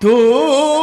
তুই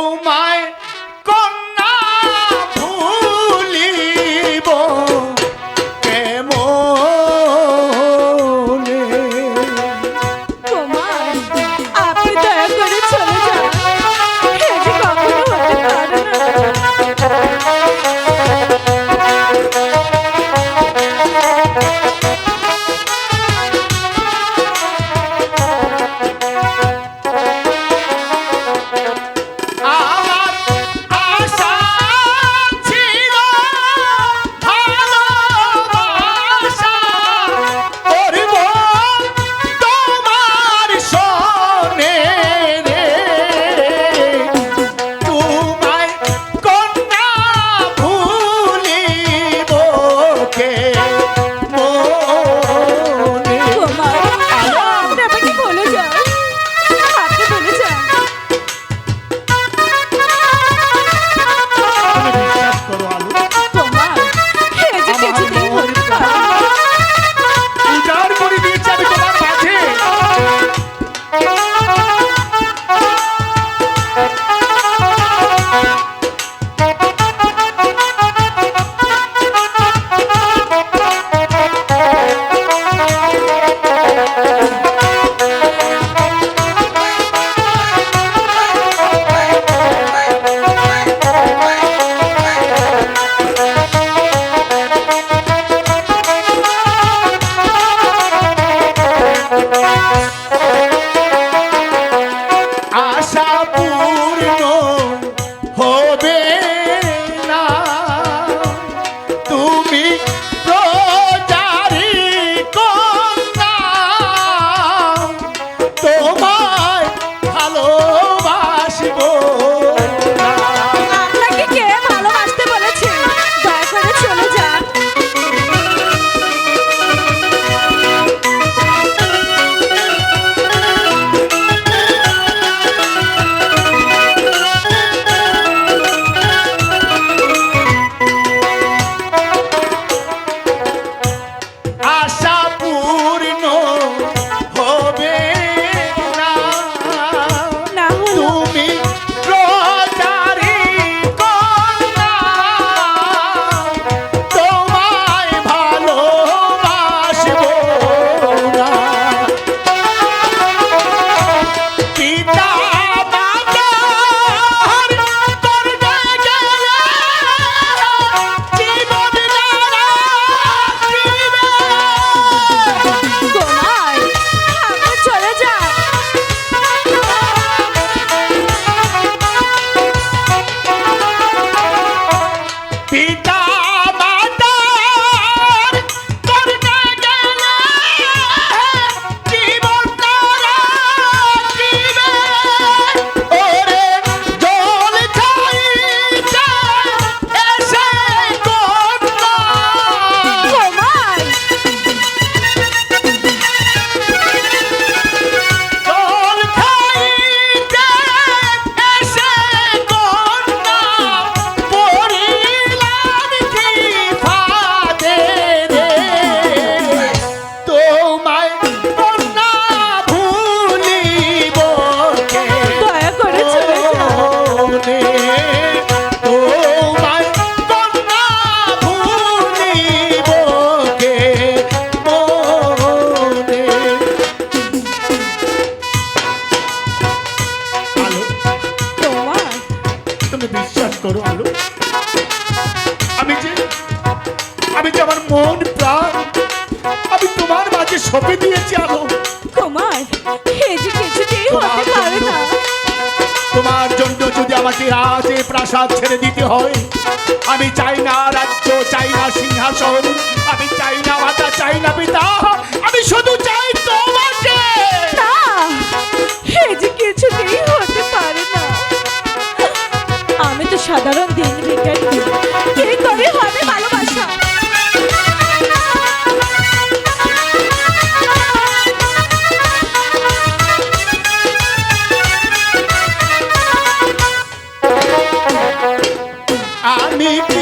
আমি যে আমার মন প্রাণ আমি তোমার মাঝে সপে দিয়েছি আলো। তোমার তোমার জন্য যদি আমাকে আজ এই প্রাসাদ ছেড়ে দিতে হয় আমি চাই না রাজ্য চাই না সিংহাসন আমি চাই না মাতা চাই না পিতা আমি শুধু চাই তোমাকে। না হেজি কিছুতেই আমি তো সাধারণ দিন ভিকারি। কে করে আমি